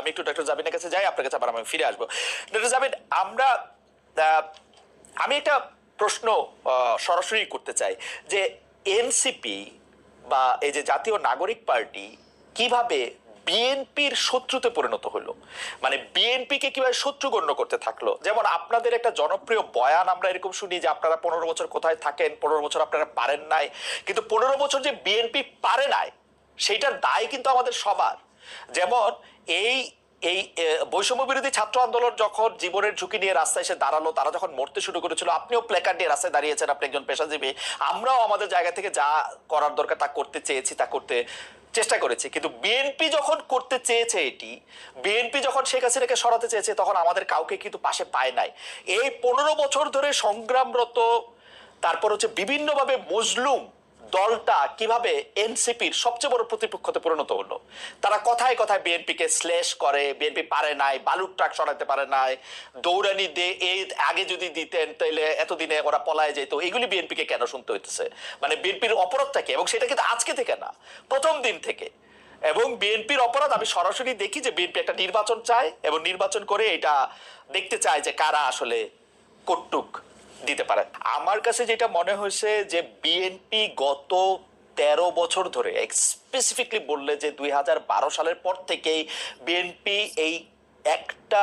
আমি একটু ডক্টর জাবিনের কাছে যাই, আপনার কাছে আবার আমি ফিরে আসব। ডক্টর জাবিন, আমরা আমি একটা প্রশ্ন সরাসরি করতে চাই যে এনসিপি বা এই যে জাতীয় নাগরিক পার্টি কীভাবে বিএনপির শত্রুতে পরিণত হলো? মানে বিএনপিকে কীভাবে শত্রু গণ্য করতে থাকল? যেমন আপনাদের একটা জনপ্রিয় বয়ান আমরা এরকম শুনি যে আপনারা পনেরো বছর কোথায় থাকেন, পনেরো বছর আপনারা পারেন নাই। কিন্তু পনেরো বছর যে বিএনপি পারে নাই, সেইটার দায় কিন্তু আমাদের সবার। যেমন এই এই বৈষম্য বিরোধী ছাত্র আন্দোলন যখন জীবনের ঝুঁকি নিয়ে রাস্তায় এসে দাঁড়াল তারা যখন মরতে শুরু করেছিল, আপনিও প্লেকার্ড নিয়ে রাস্তায় দাঁড়িয়েছেন, আপনি একজন পেশাজীবী। আমরাও আমাদের জায়গা থেকে যা করার দরকার তা করতে চেয়েছি, তা করতে চেষ্টা করেছি। কিন্তু বিএনপি যখন করতে চেয়েছে এটি বিএনপি যখন শেখ হাসিনাকে সরাতে চেয়েছে, তখন আমাদের কাউকে কিন্তু পাশে পায় নাই। এই পনেরো বছর ধরে সংগ্রামরত, তারপর হচ্ছে বিভিন্নভাবে মজলুম দলটা কীভাবে এনসিপির সবচেয়ে বড় প্রতিপক্ষতে পরিণত হলো? তারা কথায় কথায় বিএনপিকে শ্লেষ করে, বিএনপি পারে নাই, বালুর ট্রাক সরাতে পারে নাই, দৌড়ানি দে এই আগে যদি দিতেন তাহলে এতদিনে ওরা পলায় যেত। এগুলি বিএনপিকে কেন শুনতে হইতেছে? মানে বিএনপির অপরাধটা কি? এবং সেটা কিন্তু আজকে থেকে না, প্রথম দিন থেকে। এবং বিএনপির অপরাধ আমি সরাসরি দেখি যে বিএনপি একটা নির্বাচন চায় এবং নির্বাচন করে এটা দেখতে চায় যে কারা আসলে কটুক দিতে পারেন। আমার কাছে যেটা মনে হয়েছে যে বিএনপি গত তেরো বছর ধরে স্পেসিফিকলি বললে যে দুই হাজার বারো সালের পর থেকেই বিএনপি এই একটা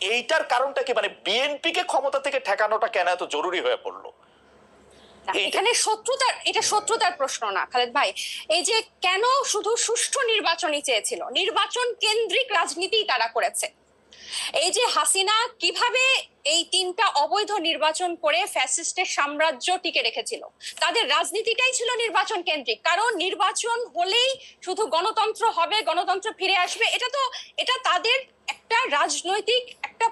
এইটার কারণটা কি? মানে বিএনপি কে ক্ষমতা থেকে ঠেকানোটা কেন এত জরুরি হয়ে পড়ল? এখানে শত্রুতার এটা শত্রুতার প্রশ্ন না খালেদ ভাই। এই যে কেন শুধু সুষ্ঠু নির্বাচনই চেয়েছিল? নির্বাচন কেন্দ্রিক রাজনীতি তারা করেছে। এই যে হাসিনা কীভাবে এই তিনটা অবৈধ নির্বাচন করে ফ্যাসিস্টের সাম্রাজ্য টিকে রেখেছিল? তাদের রাজনীতিটাই ছিল নির্বাচন কেন্দ্রিক। কারণ নির্বাচন হলেই শুধু গণতন্ত্র হবে, গণতন্ত্র ফিরে আসবে। এটা তো, এটা তাদের একটা রাজনৈতিক একটা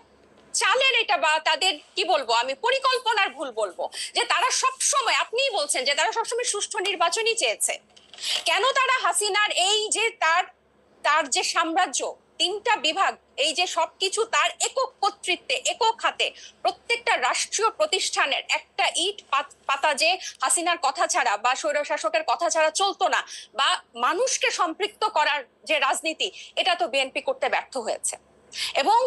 চালের এটা বা তাদের, কি বলব আমি, পরিকল্পনার ভুল বলব। যে তারা সব সময় আপনিই বলছেন যে তারা সবসময় সুষ্ঠু নির্বাচনই চেয়েছে। কেন তারা হাসিনার এই যে তার তার যে সাম্রাজ্য, তিনটা বিভাগ এই যে সবকিছু তার একক কর্তৃত্বে একক হাতে প্রত্যেকটা রাষ্ট্রীয় প্রতিষ্ঠানের একটা ইট পাত- যে হাসিনার কথা ছাড়া বা স্বৈরশাসকের কথা ছাড়া চলতো না বা মানুষকে সম্পৃক্ত করার যে রাজনীতি এটা তো বিএনপি করতে ব্যর্থ হয়েছে। এবং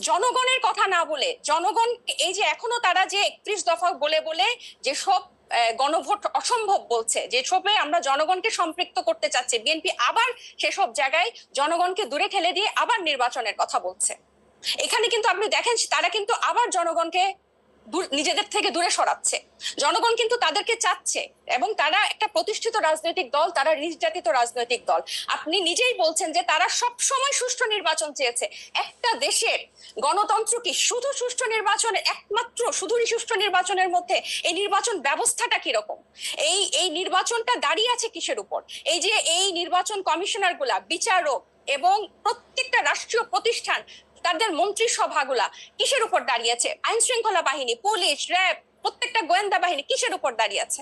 জনগণের কথা না বলে জনগণ এই যে এখনও তারা যে একত্রিশ দফা বলে বলে যেসব আহ, গণভোট অসম্ভব বলছে। যেসবে আমরা জনগণকে সম্পৃক্ত করতে চাচ্ছি, বিএনপি আবার সেসব জায়গায় জনগণকে দূরে ঠেলে দিয়ে আবার নির্বাচনের কথা বলছে। এখানে কিন্তু আপনি দেখেন, তারা কিন্তু আবার জনগণকে নিজেদের থেকে দূরে সরাচ্ছে। জনগণ কিন্তু তাদেরকে চাচ্ছে এবং তারা একটা প্রতিষ্ঠিত রাজনৈতিক দল, তারা নির্যাতিত রাজনৈতিক দল। আপনি নিজেই বলছেন যে তারা সব সময় সুষ্ঠু নির্বাচন চেয়েছে। একটা দেশের গণতন্ত্র কি শুধু সুষ্ঠু নির্বাচনের, একমাত্র শুধুই সুষ্ঠু নির্বাচনের মধ্যে এই নির্বাচন ব্যবস্থাটা কীরকম? এই এই নির্বাচনটা দাঁড়িয়ে আছে কিসের উপর? এই যে এই নির্বাচন কমিশনারগুলা বিচারক এবং প্রত্যেকটা রাষ্ট্রীয় প্রতিষ্ঠান তাদের মন্ত্রিসভাগুলা কিসের উপর দাঁড়িয়েছে আইন শৃঙ্খলা বাহিনী, পুলিশ, র্যাব, প্রত্যেকটা গোয়েন্দা বাহিনী কিসের উপর দাঁড়িয়ে আছে?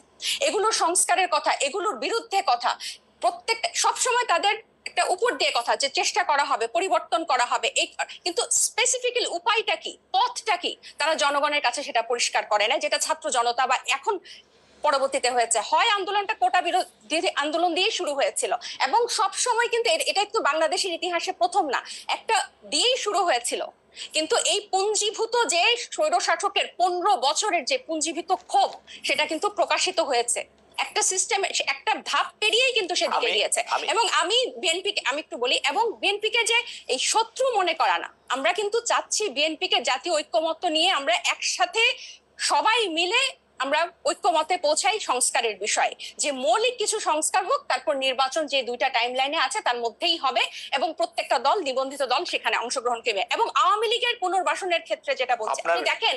এগুলোর সংস্কারের কথা, এগুলোর বিরুদ্ধে কথা। প্রত্যেক, সবসময় তাদের একটা উপর দিয়ে কথা যে চেষ্টা করা হবে, পরিবর্তন করা হবে, এই কিন্তু স্পেসিফিক্যালি উপায়টা কি, পথটা কি, তারা জনগণের কাছে সেটা পরিষ্কার করে না যেটা ছাত্র জনতা বা এখন পরবর্তীতে হয়েছে। হয় আন্দোলনটা কোটা বিরোধী আন্দোলন দিয়ে শুরু হয়েছিল। এবং সব সময় কিন্তু এটা একটু বাংলাদেশের ইতিহাসে প্রথম না একটা দিয়েই শুরু হয়েছিল। কিন্তু এই পুঞ্জীভূত যে স্বৈরশাসকের পনেরো বছরের যে পুঞ্জীভূত ক্ষোভ সেটা কিন্তু প্রকাশিত হয়েছে। একটা সিস্টেম একটা ধাপ পেরিয়েই কিন্তু সেদিকে গিয়েছে। এবং আমি বিএনপি আমি একটু বলি এবং বিএনপি কে যে এই শত্রু মনে করা না আমরা কিন্তু চাচ্ছি বিএনপি কে জাতীয় ঐক্যমত্য নিয়ে আমরা একসাথে সবাই মিলে আমরা ঐক্যমতে পৌঁছাই সংস্কারের বিষয়ে। যে মৌলিক কিছু সংস্কার হোক তারপর নির্বাচন যে দুইটা টাইম লাইনে আছে তার মধ্যেই হবে এবং প্রত্যেকটা দল নিবন্ধিত দল সেখানে অংশগ্রহণ করবে। এবং আওয়ামী লীগের পুনর্বাসনের ক্ষেত্রে যেটা বলছে আপনি দেখেন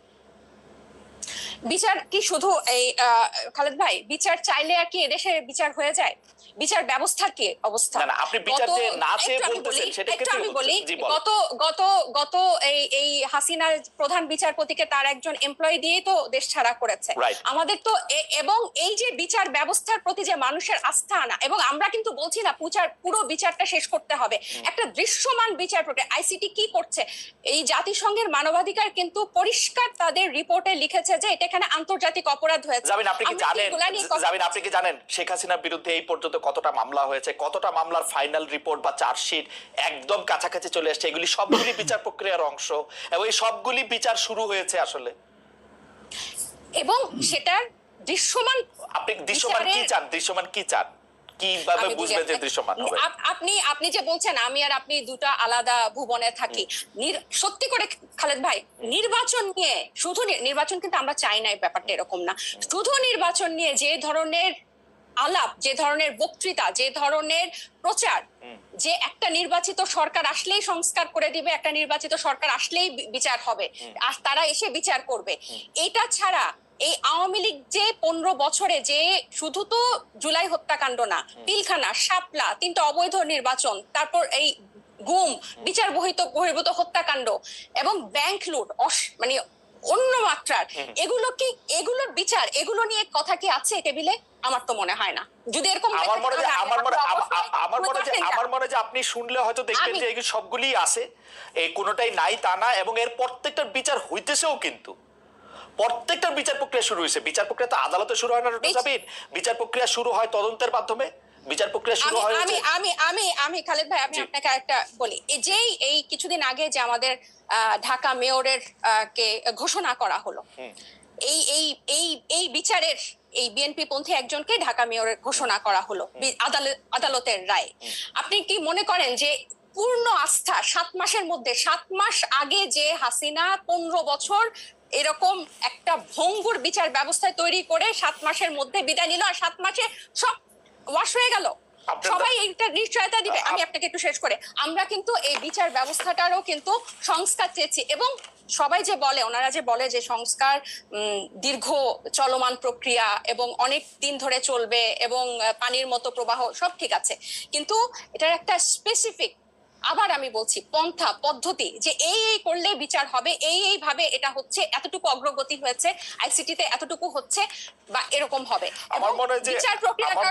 বিচার কি শুধু এই খালেদ ভাই বিচার চাইলে আর কি এদেশে বিচার হয়ে যায়? বিচার ব্যবস্থার কি অবস্থা? না, আপনি বিচার যে না চেয়ে বলতেছেন, সেটা ক্ষেত্রে আমি বলি গত গত গত এই এই হাসিনার প্রধান বিচারপতিকে তার একজন এমপ্লয়ি দিয়ে তো দেশ ছাড়া করেছে। আমাদের তো এবং এই যে বিচার ব্যবস্থার প্রতি যে মানুষের আস্থা আনা এবং আমরা কিন্তু বলছি না পুচার পুরো বিচারটা শেষ করতে হবে। একটা দৃশ্যমান বিচার প্রক্রিয়া আইসিটি কি করছে? এই জাতিসংঘের মানবাধিকার কিন্তু পরিষ্কার তাদের রিপোর্টে লিখেছে যে এটা এখানে আন্তর্জাতিক অপরাধ হয়েছে। জামিন আপনি কি জানেন? জামিন আপনি কি জানেন? শেখ হাসিনার বিরুদ্ধে এই পর্যন্ত কতটা মামলা হয়েছে কতটা মামলার ফাইনাল রিপোর্ট বা চার্জশিট একদম কাছাকাছি চলে আসছে? এগুলি সবগুলি বিচার প্রক্রিয়ার অংশ। এবং এই সবগুলি বিচার শুরু হয়েছে আসলে। এবং সেটা দৃশ্যমান আপনি দৃশ্যমান কি চান? দৃশ্যমান কি চান? কীভাবে আমি বুঝবেন যে দৃশ্যমান হবে? আপনি আপনি যে বলছেন আমি আর আপনি দুটো আলাদা ভুবনে থাকি। সত্যি করে খালেদ ভাই নির্বাচন নিয়ে শুধু নির্বাচন কিন্তু আমরা চাই না এই ব্যাপারটা এরকম না। শুধু নির্বাচন নিয়ে যে ধরনের আলাপ যে ধরনের বক্তৃতা যে ধরনের প্রচার যে একটা নির্বাচিত সরকার আসলেই সংস্কার করে দিবে একটা নির্বাচিত সরকার আসলেই বিচার হবে। আর তারা এসে বিচার করবে। এটা ছাড়া এই আওয়ামী লীগ যে পনেরো বছরে যে শুধু তো জুলাই হত্যাকাণ্ড না পিলখানা শাপলা তিনটা অবৈধ নির্বাচন তারপর এই গুম বিচার বহিত বহির্ভূত হত্যাকাণ্ড এবং ব্যাংক লুট মানে অন্য মাত্রার এগুলো কি এগুলোর বিচার এগুলো নিয়ে কথা কি আছে টেবিলে? আমার তো মনে হয় না। যদি এরকম আমার মনে হয় আমার মনে আমার মনে যে আমার মনে যে আপনি শুনলে হয়তো দেখবেন যে এগুলো সবগুলিই আছে। এই কোনোটাই নাই তা না এবং এর প্রত্যেকটার বিচার হইতেছেও কিন্তু। প্রত্যেকটার বিচার প্রক্রিয়া শুরু হয়েছে। বিচার প্রক্রিয়া তো আদালতে শুরু হয় না বিচ- বিচার প্রক্রিয়া শুরু হয় তদন্তের মাধ্যমে? বিচার প্রক্রিয়া শুরু হয় আমি আমি আমি আমি খালেদ ভাই আমি আপনাকে একটা বলি। এই যেই এই কিছুদিন আগে যে আমাদের ঢাকা মেয়রের কে ঘোষণা করা হলো এই এই এই এই বিচারের এই বিএনপি পন্থী একজনকে ঢাকা মেয়রের ঘোষণা করা হলো আদালতের রায়। আপনি কি মনে করেন যে পূর্ণ আস্থা সাত মাসের মধ্যে সাত মাস আগে যে হাসিনা পনেরো বছর এরকম একটা ভঙ্গুর বিচার ব্যবস্থা তৈরি করে সাত মাসের মধ্যে বিদায় নিল আর সাত মাসে সব ওয়াশ হয়ে গেল। সবাই এইটা নিশ্চয়তা দিবে। আমি আপনাকে একটু শেষ করে আমরা কিন্তু এই বিচার ব্যবস্থাটারও কিন্তু সংস্কার চেয়েছি এবং সবাই যে বলে ওনারা যে বলে যে সংস্কার দীর্ঘ চলমান প্রক্রিয়া এবং অনেক দিন ধরে চলবে এবং পানির মতো প্রবাহ সব ঠিক আছে। কিন্তু এটার একটা স্পেসিফিক আবার আমি বলছি পন্থা পদ্ধতি যে এই এই করলে বিচার হবে এই এই ভাবে এটা হচ্ছে এতটুকু অগ্রগতি হয়েছে আইসিটিতে এতটুকু হচ্ছে বা এরকম হবে আমার মনে হয় যে বিচার প্রক্রিয়াটা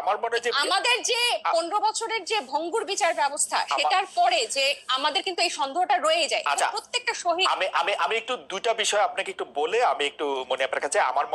আমার মনে যে আমাদের যে পনেরো বছরের যে ভঙ্গুর বিচার ব্যবস্থা সেটার পরে যে আমাদের কিন্তু এই সন্দেহটা রয়ে যায় আচ্ছা। প্রত্যেকটা শহীদ আমি আমি আমি একটু দুইটা বিষয় আপনাকে একটু বলে আমি একটু মনে আপনার কাছে আমার